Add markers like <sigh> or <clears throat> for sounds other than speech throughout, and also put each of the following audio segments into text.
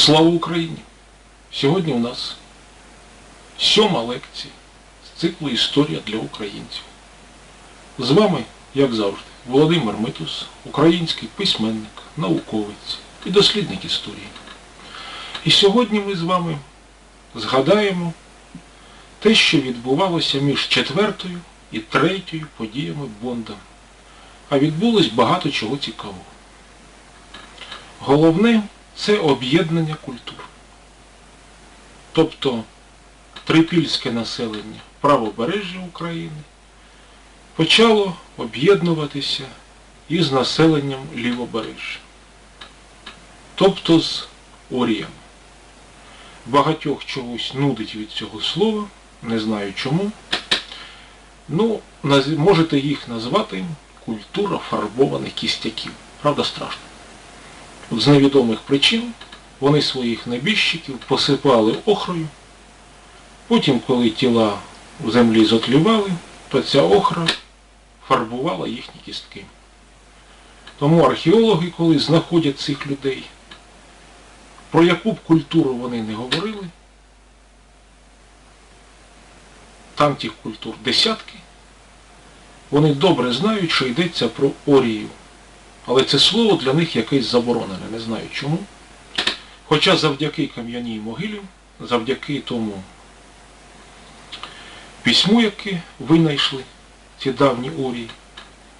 Слава Україні! Сьогодні у нас сьома лекція з циклу Історія для українців. З вами, як завжди, Володимир Митус, український письменник, науковець і дослідник історії. І сьогодні ми з вами згадаємо те, що відбувалося між четвертою і третьою подіями Бонда. А відбулось багато чого цікавого. Головне це об'єднання культур. Тобто трипільське населення правобережжя України почало об'єднуватися із населенням лівобережжя. Тобто з оріями. Багатьох чогось нудить від цього слова, не знаю чому. Ну, можете їх назвати культура фарбованих кістяків. Правда, страшно. З невідомих причин вони своїх небіжчиків посипали охрою. Потім, коли тіла в землі зотлівали, то ця охра фарбувала їхні кістки. Тому археологи, коли знаходять цих людей, про яку б культуру вони не говорили, там тих культур десятки, вони добре знають, що йдеться про орію. Але це слово для них якесь заборонене, не знаю чому. Хоча завдяки кам'яній могилі, завдяки тому письму, яке винайшли ці давні орії,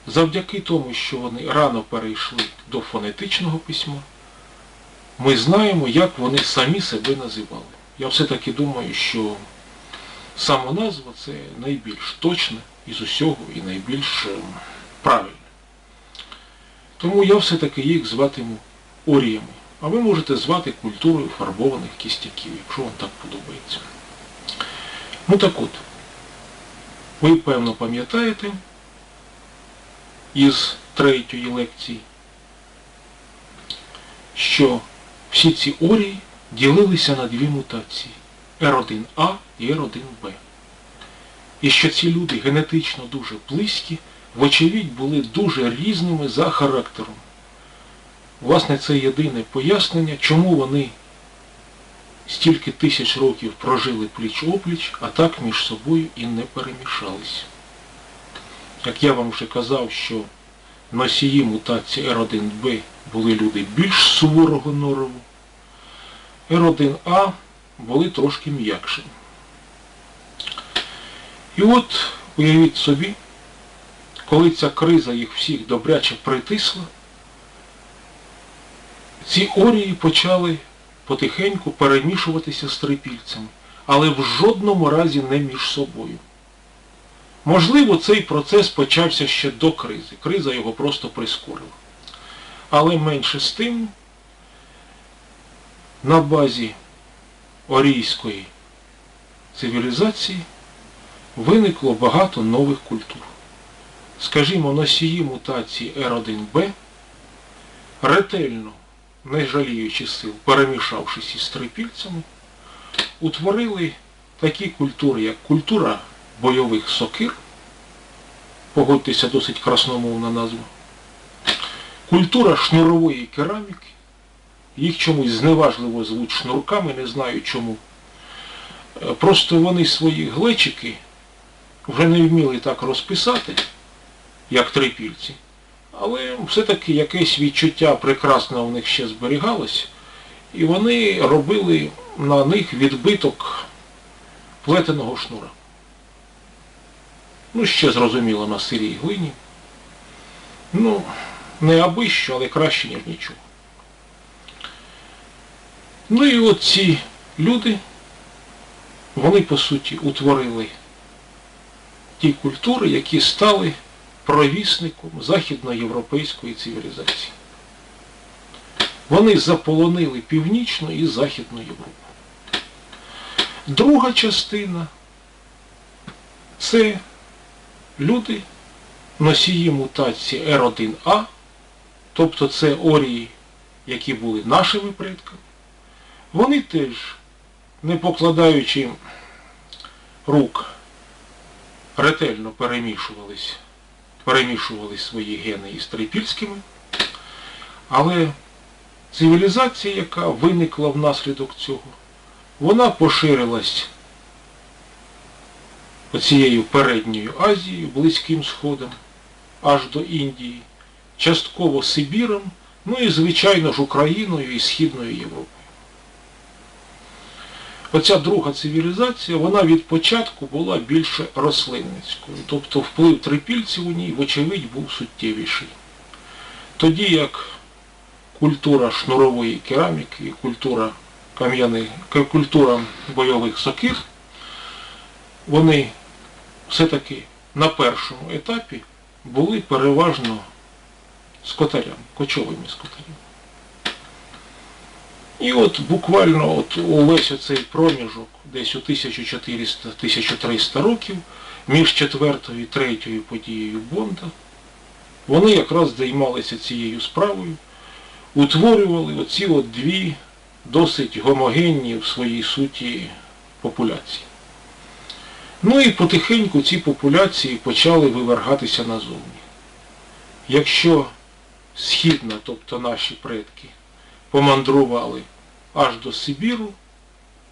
завдяки тому, що вони рано перейшли до фонетичного письма, ми знаємо, як вони самі себе називали. Я все-таки думаю, що самоназва це найбільш точне із усього і найбільш ем, правильне. Тому я все-таки їх зватиму оріями. А ви можете звати культурою фарбованих кістяків, якщо вам так подобається. Ну так от, ви певно пам'ятаєте із третьої лекції, що всі ці орії ділилися на дві мутації R1A і R1B. І що ці люди генетично дуже близькі, вочевидь, були дуже різними за характером. Власне, це єдине пояснення, чому вони стільки тисяч років прожили пліч-опліч, а так між собою і не перемішались. Як я вам вже казав, що носії мутації R1B були люди більш суворого норову, R1A були трошки м'якшими. І от, уявіть собі, коли ця криза їх всіх добряче притисла, ці орії почали потихеньку перемішуватися з трипільцями, але в жодному разі не між собою. Можливо, цей процес почався ще до кризи. Криза його просто прискорила. Але менше з тим, на базі орійської цивілізації виникло багато нових культур. Скажімо, носії мутації R1B ретельно, не жаліючи сил, перемішавшись із трипільцями, утворили такі культури, як культура бойових сокир, погодьтеся, досить красномовна назва, культура шнурової кераміки, їх чомусь зневажливо звуть шнурками, не знаю чому. Е, Просто вони свої глечики вже не вміли так розписати, як трипільці, але все-таки якесь відчуття прекрасне у них ще зберігалось, і вони робили на них відбиток плетеного шнура. Ну, ще зрозуміло на сирій глині. Ну, не аби що, але краще, ніж нічого. Ну і от ці люди, вони по суті утворили ті культури, які стали провісником західноєвропейської цивілізації. Вони заполонили Північну і Західну Європу. Друга частина це люди, носії мутації R1A, тобто це орії, які були нашими предками. Вони теж, не покладаючи рук, ретельно перемішувались, перемішували свої гени із трипільськими, але цивілізація, яка виникла внаслідок цього, вона поширилась оцією передньою Азією, Близьким Сходом, аж до Індії, частково Сибіром, ну і, звичайно ж, Україною і Східною Європою. Оця друга цивілізація, вона від початку була більше рослинницькою, тобто вплив трипільців у ній, вочевидь, був суттєвіший. Тоді як культура шнурової кераміки культура культура бойових сокир, вони все-таки на першому етапі були переважно скотарями, кочовими скотарями. І от буквально от увесь оцей проміжок, десь у 1400-1300 років, між четвертою і третьою подією Бонда, вони якраз займалися цією справою, утворювали оці от дві досить гомогенні в своїй суті популяції. Ну і потихеньку ці популяції почали вивергатися назовні. Якщо східна, тобто наші предки, помандрували аж до Сибіру,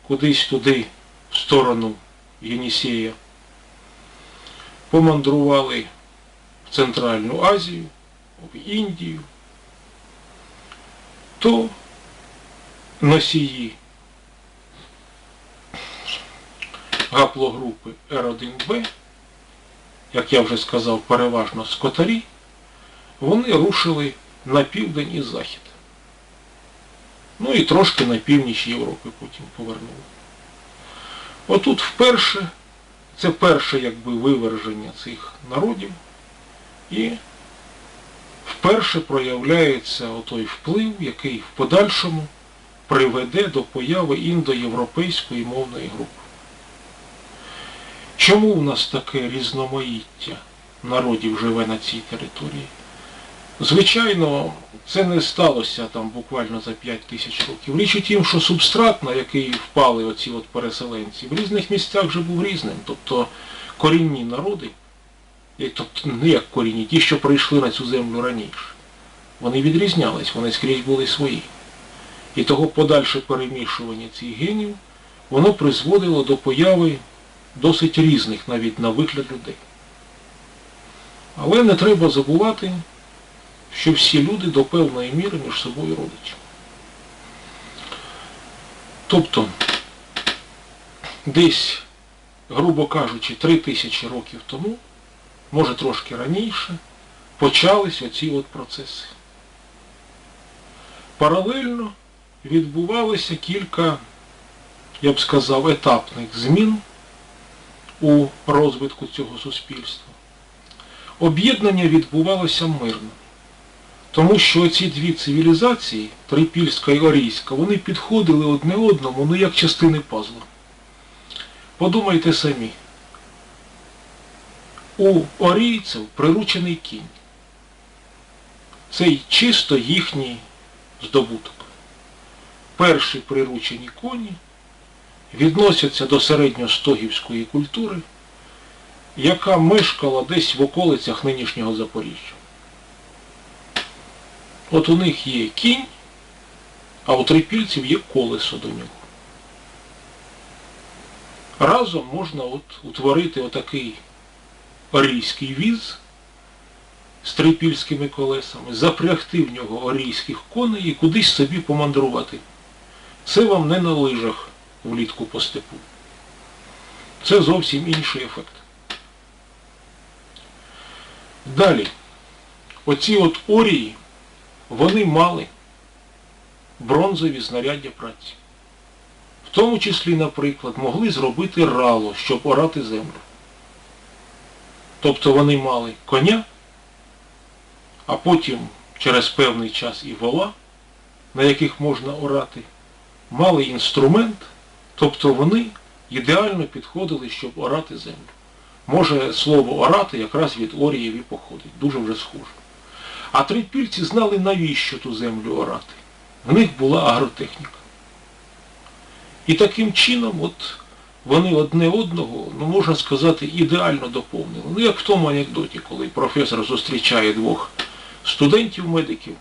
кудись туди, в сторону Єнісея, помандрували в Центральну Азію, в Індію, то носії гаплогрупи R1B, як я вже сказав, переважно скотарі, вони рушили на південь і захід. Ну і трошки на північ Європи потім повернули. Отут вперше, це перше якби виверження цих народів, і вперше проявляється отой вплив, який в подальшому приведе до появи індоєвропейської мовної групи. Чому в нас таке різноманіття народів живе на цій території? Звичайно, це не сталося там буквально за 5 тисяч років. Річ у тім, що субстрат, на який впали оці от переселенці, в різних місцях вже був різним. Тобто корінні народи, тобто не як корінні, ті, що прийшли на цю землю раніше, вони відрізнялись, вони скрізь були свої. І того подальше перемішування цих генів, воно призводило до появи досить різних навіть на вигляд людей. Але не треба забувати, що всі люди до певної міри між собою родичі. Тобто, десь, грубо кажучи, три тисячі років тому, може трошки раніше, почались оці от процеси. Паралельно відбувалося кілька, я б сказав, етапних змін у розвитку цього суспільства. Об'єднання відбувалося мирно. Тому що ці дві цивілізації, трипільська і орійська, вони підходили одне одному, ну як частини пазла. Подумайте самі. У орійців приручений кінь. Це чисто їхній здобуток. Перші приручені коні відносяться до середньостогівської культури, яка мешкала десь в околицях нинішнього Запоріжжя. От у них є кінь, а у трипільців є колесо до нього. Разом можна от утворити отакий орійський віз з трипільськими колесами, запрягти в нього орійських коней і кудись собі помандрувати. Це вам не на лижах влітку по степу. Це зовсім інший ефект. Далі, оці от орії, вони мали бронзові знаряддя праці. В тому числі, наприклад, могли зробити рало, щоб орати землю. Тобто вони мали коня, а потім через певний час і вола, на яких можна орати, мали інструмент, тобто вони ідеально підходили, щоб орати землю. Може слово орати якраз від оріїв і походить, дуже вже схоже. А трипільці знали, навіщо ту землю орати. В них була агротехніка. І таким чином от вони одне одного, ну можна сказати, ідеально доповнили. Ну як в тому анекдоті, коли професор зустрічає двох студентів-медиків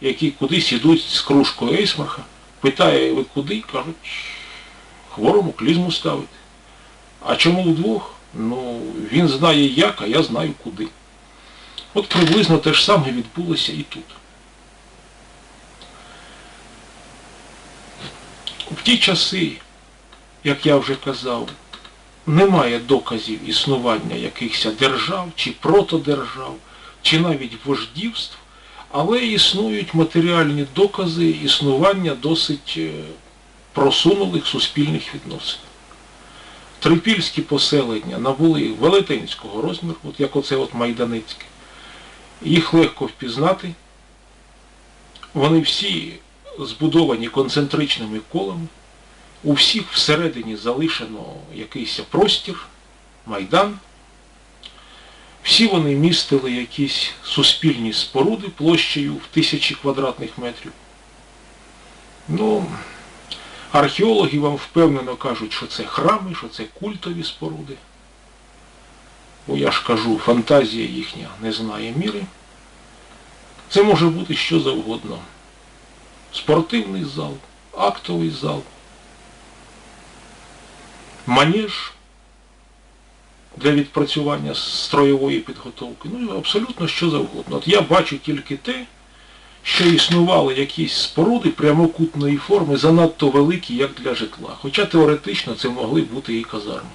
які кудись ідуть з кружкою Ейсмарха, питає, ви куди? Кажуть, хворому клізму ставити. А чому вдвох? Ну, він знає як, а я знаю куди. От приблизно те ж саме відбулося і тут. В ті часи, як я вже казав, немає доказів існування якихось держав чи протодержав, чи навіть вождівств, але існують матеріальні докази існування досить е, просунулих суспільних відносин. Трипільські поселення набули велетенського розміру, от як оце от Майданицьке. Їх легко впізнати. Вони всі збудовані концентричними колами. У всіх всередині залишено якийсь простір, майдан. Всі вони містили якісь суспільні споруди площею в тисячі квадратних метрів. Ну, археологи вам впевнено кажуть, що це храми, що це культові споруди. Бо я ж кажу, фантазія їхня не знає міри. Це може бути що завгодно. Спортивний зал, актовий зал, манеж для відпрацювання строєвої підготовки. Ну, абсолютно що завгодно. От я бачу тільки те, що існували якісь споруди прямокутної форми, занадто великі, як для житла. Хоча теоретично це могли бути і казарми.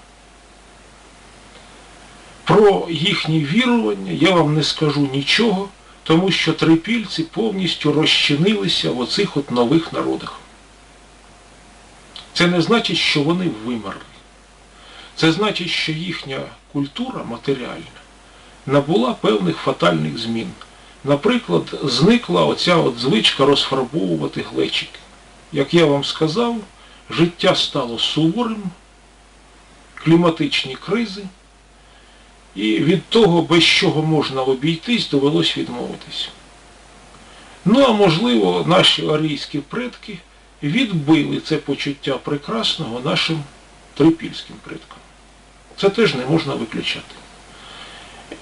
Про їхні вірування я вам не скажу нічого, тому що трипільці повністю розчинилися в оцих от нових народах. Це не значить, що вони вимерли. Це значить, що їхня культура матеріальна набула певних фатальних змін. Наприклад, зникла оця от звичка розфарбовувати глечики. Як я вам сказав, життя стало суворим, кліматичні кризи, і від того, без чого можна обійтись, довелось відмовитись. Ну, а можливо, наші арійські предки відбили це почуття прекрасного нашим трипільським предкам. Це теж не можна виключати.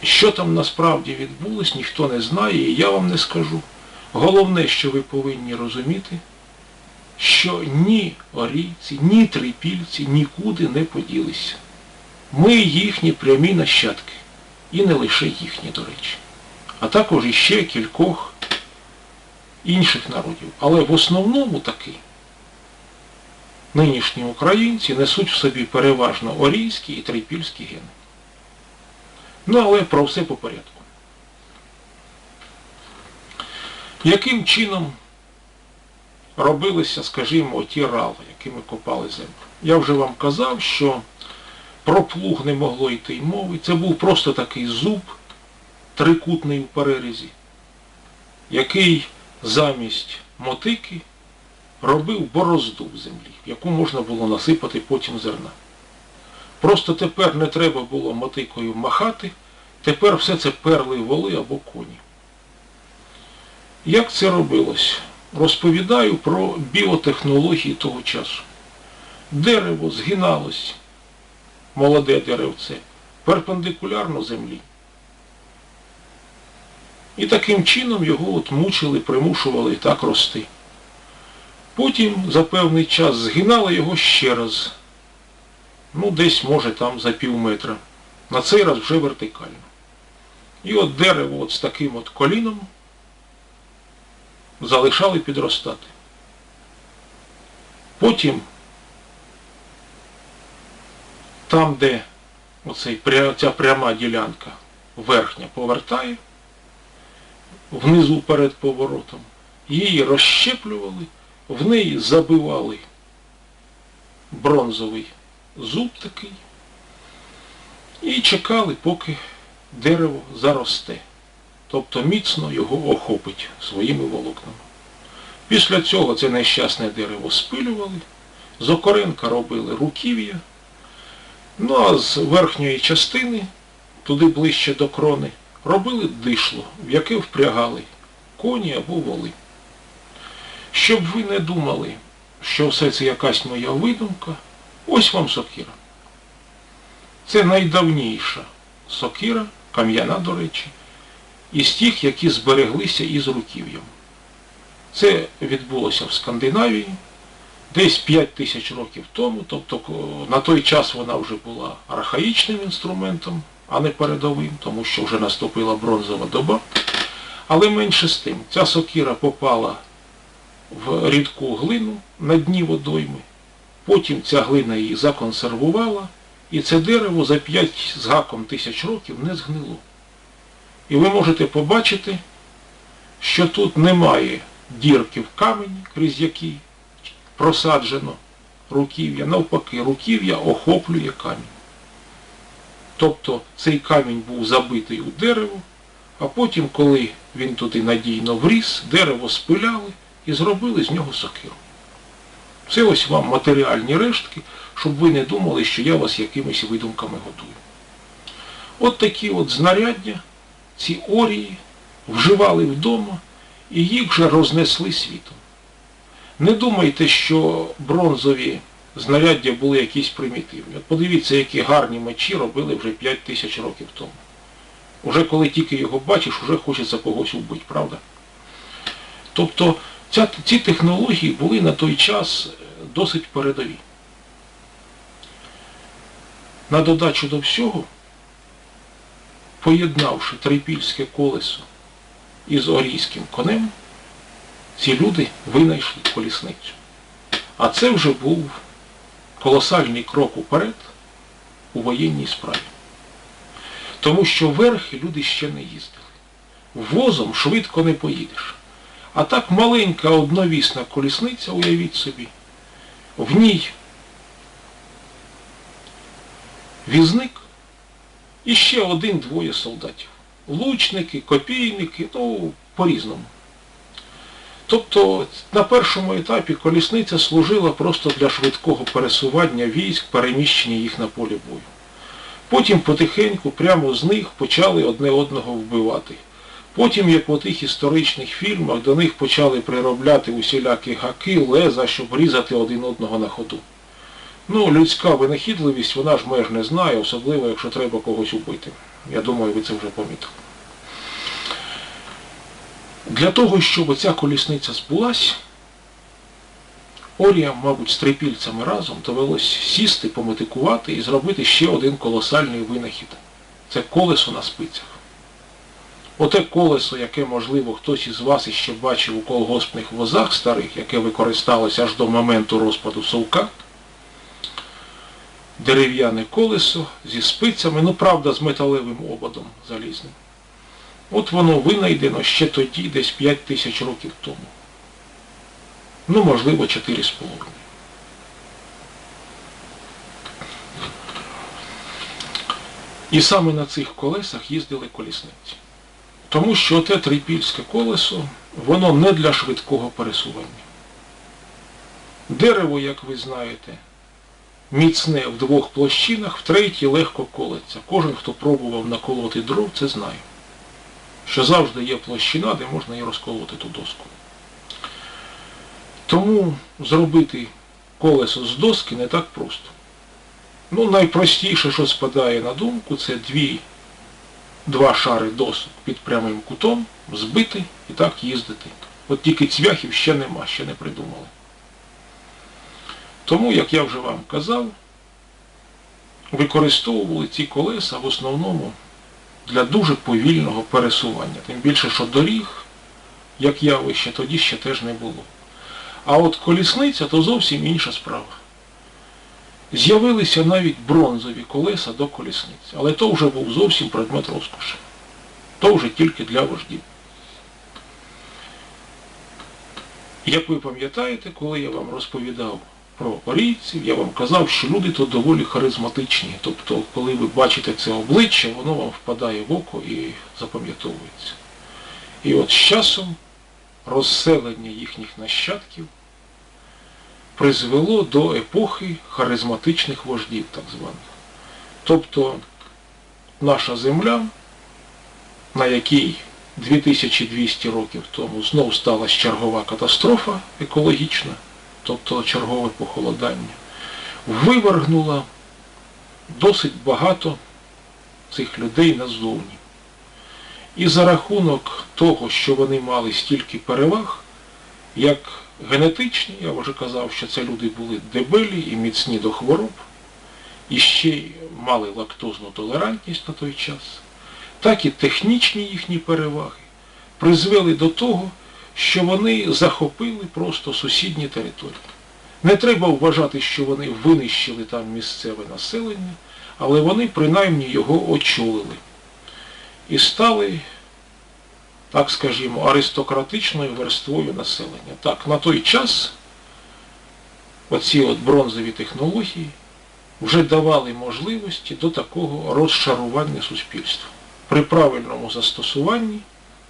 Що там насправді відбулось, ніхто не знає, і я вам не скажу. Головне, що ви повинні розуміти, що ні орійці, ні трипільці нікуди не поділися. Ми їхні прямі нащадки. І не лише їхні, до речі, а також іще кількох інших народів. Але в основному таки нинішні українці несуть в собі переважно орійські і трипільські гени. Ну, але про все по порядку. Яким чином робилися, скажімо, ті рали, якими копали землю? Я вже вам казав, що про плуг не могло йти й мови. Це був просто такий зуб, трикутний у перерізі, який замість мотики робив борозду в землі, яку можна було насипати потім зерна. Просто тепер не треба було мотикою махати, тепер все це перли воли або коні. Як це робилось? Розповідаю про біотехнології того часу. Дерево згиналось, молоде деревце, перпендикулярно землі. І таким чином його от мучили, примушували так рости. Потім за певний час згинали його ще раз. Ну, десь, може, там за пів метра. На цей раз вже вертикально. І от дерево от з таким от коліном залишали підростати. Потім там, де оцей, ця пряма ділянка верхня повертає, внизу перед поворотом, її розщеплювали, в неї забивали бронзовий зуб такий і чекали, поки дерево заросте. Тобто міцно його охопить своїми волокнами. Після цього це нещасне дерево спилювали, з окоренка робили руків'я, ну а з верхньої частини, туди ближче до крони, робили дишло, в яке впрягали коні або воли. Щоб ви не думали, що все це якась моя видумка, ось вам сокира. Це найдавніша сокира, кам'яна, до речі, із тих, які збереглися із руків'ям. Це відбулося в Скандинавії десь 5 тисяч років тому, тобто на той час вона вже була архаїчним інструментом, а не передовим, тому що вже наступила бронзова доба. Але менше з тим, ця сокира попала в рідку глину на дні водойми, потім ця глина її законсервувала, і це дерево за 5 з гаком тисяч років не згнило. І ви можете побачити, що тут немає дірки в камені, крізь які просаджено руків'я. Навпаки, руків'я охоплює камінь. Тобто цей камінь був забитий у дерево, а потім, коли він туди надійно вріс, дерево спиляли і зробили з нього сокиру. Це ось вам матеріальні рештки, щоб ви не думали, що я вас якимись видумками готую. От такі от знаряддя, ці орії вживали вдома і їх вже рознесли світом. Не думайте, що бронзові знаряддя були якісь примітивні. От подивіться, які гарні мечі робили вже 5 тисяч років тому. Уже коли тільки його бачиш, уже хочеться когось убити, правда? Тобто ця, ці технології були на той час е, досить передові. На додачу до всього, поєднавши трипільське колесо із орійським конем, ці люди винайшли колісницю. А це вже був колосальний крок уперед у воєнній справі. Тому що верхи люди ще не їздили. Возом швидко не поїдеш. А так маленька одновісна колісниця, уявіть собі, в ній візник і ще один-двоє солдатів. Лучники, копійники, ну, по-різному. Тобто на першому етапі колісниця служила просто для швидкого пересування військ, переміщення їх на полі бою. Потім потихеньку прямо з них почали одне одного вбивати. Потім, як у тих історичних фільмах, до них почали приробляти усілякі гаки, леза, щоб різати один одного на ходу. Ну, людська винахідливість, вона ж меж не знає, особливо, якщо треба когось убити. Я думаю, ви це вже помітили. Для того, щоб ця колісниця збулась, Оріям, мабуть, з трипільцями разом довелось сісти, пометикувати і зробити ще один колосальний винахід. Це колесо на спицях. Оте колесо, яке, можливо, хтось із вас іще бачив у колгоспних возах старих, яке використалося аж до моменту розпаду совка, дерев'яне колесо зі спицями, ну правда, з металевим ободом залізним. От воно винайдено ще тоді, десь 5 тисяч років тому. Ну, можливо, 4,5. І саме на цих колесах їздили колісниці. Тому що те трипільське колесо, воно не для швидкого пересування. Дерево, як ви знаєте, міцне в двох площинах, в третій легко колеться. Кожен, хто пробував наколоти дров, це знає. Що завжди є площина, де можна і розколоти ту доску. Тому зробити колесо з доски не так просто. Ну, найпростіше, що спадає на думку, це дві, два шари досок під прямим кутом, збити і так їздити. От тільки цвяхів ще нема, ще не придумали. Тому, як я вже вам казав, використовували ці колеса в основному для дуже повільного пересування. Тим більше, що доріг, як явище, тоді ще теж не було. А от колісниця то зовсім інша справа. З'явилися навіть бронзові колеса до колісниці, але то вже був зовсім предмет розкоші. То вже тільки для вождів. Як ви пам'ятаєте, коли я вам розповідав про орійців, я вам казав, що люди то доволі харизматичні. Тобто, коли ви бачите це обличчя, воно вам впадає в око і запам'ятовується. І от з часом розселення їхніх нащадків призвело до епохи харизматичних вождів, так званих. Тобто наша земля, на якій 2200 років тому знов сталася чергова катастрофа екологічна, тобто чергове похолодання, вивергнула досить багато цих людей назовні. І за рахунок того, що вони мали стільки переваг, як генетичні, я вже казав, що це люди були дебелі і міцні до хвороб, і ще мали лактозну толерантність на той час, так і технічні їхні переваги призвели до того, що вони захопили просто сусідні території. Не треба вважати, що вони винищили там місцеве населення, але вони принаймні його очолили і стали, так скажімо, аристократичною верствою населення. Так, на той час оці от бронзові технології вже давали можливості до такого розшарування суспільства. При правильному застосуванні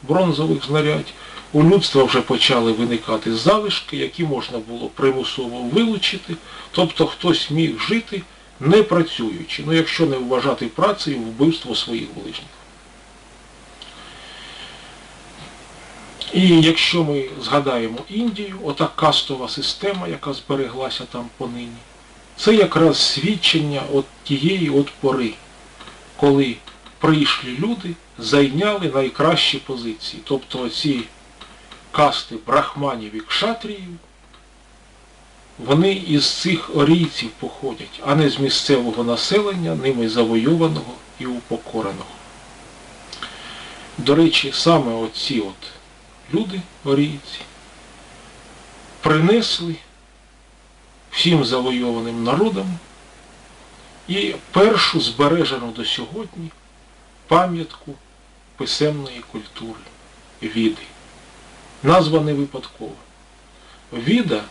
бронзових знарядь у людства вже почали виникати залишки, які можна було примусово вилучити, тобто хтось міг жити не працюючи, ну якщо не вважати працею вбивство своїх ближніх. І якщо ми згадаємо Індію, ота кастова система, яка збереглася там понині, це якраз свідчення от тієї от пори, коли прийшлі люди зайняли найкращі позиції. Тобто оці касти брахманів і кшатріїв, вони із цих орійців походять, а не з місцевого населення, ними завойованого і упокореного. До речі, саме оці от люди, орійці, принесли всім завойованим народам і першу збережену до сьогодні пам'ятку писемної культури віди. Назва не випадкова. Віда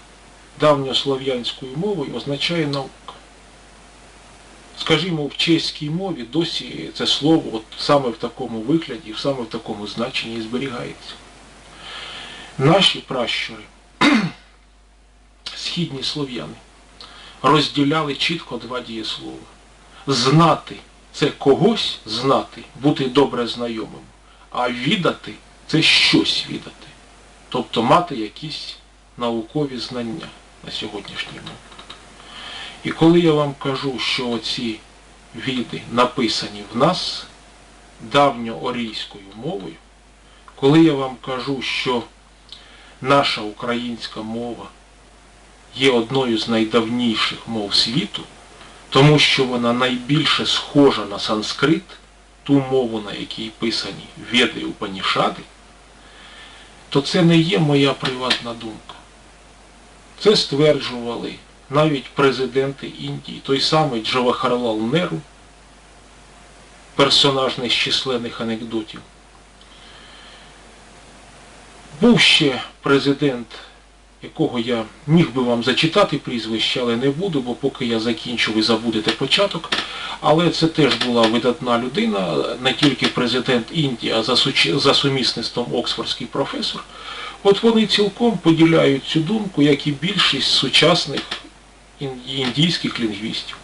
давньослов'янською мовою означає наука. Скажімо, в чеській мові досі це слово от саме в такому вигляді, саме в такому значенні і зберігається. Наші пращури, <clears throat> східні слов'яни, розділяли чітко два дієслова. Знати це когось знати, бути добре знайомим, а відати це щось відати. Тобто мати якісь наукові знання на сьогоднішній момент. І коли я вам кажу, що оці віди написані в нас давньоорійською мовою, коли я вам кажу, що наша українська мова є одною з найдавніших мов світу, тому що вона найбільше схожа на санскрит, ту мову, на якій писані Веди і Упанішади, то це не є моя приватна думка. Це стверджували навіть президенти Індії, той самий Джавахарлал Неру, персонаж з численних анекдотів. Був ще президент, якого я міг би вам зачитати прізвище, але не буду, бо поки я закінчу, ви забудете початок. Але це теж була видатна людина, не тільки президент Індії, а за, сумісництвом Оксфордський професор. От вони цілком поділяють цю думку, як і більшість сучасних індійських лінгвістів.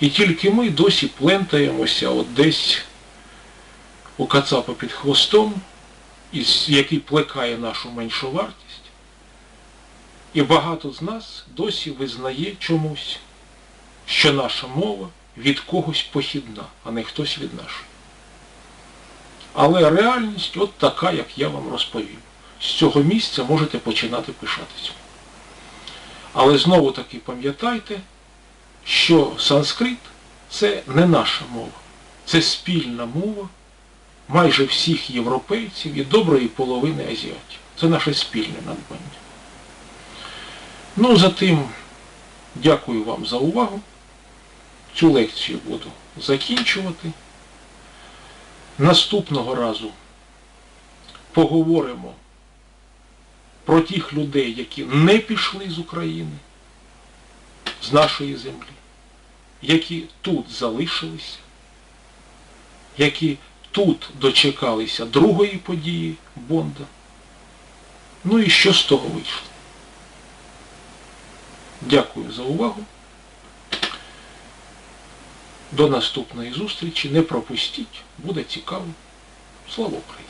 І тільки ми досі плентаємося от десь у Кацапа під хвостом, який плекає нашу меншу вартість. І багато з нас досі визнає чомусь, що наша мова від когось похідна, а не хтось від нашої. Але реальність от така, як я вам розповів. З цього місця можете починати пишатися. Але знову таки пам'ятайте, що санскрит це не наша мова, це спільна мова майже всіх європейців і доброї половини азіатів. Це наше спільне надбання. Ну, затим дякую вам за увагу. Цю лекцію буду закінчувати. Наступного разу поговоримо про тих людей, які не пішли з України, з нашої землі, які тут залишилися, які тут дочекалися другої події Бонда. Ну і що з того вийшло? Дякую за увагу. До наступної зустрічі. Не пропустіть, буде цікаво. Слава Україні!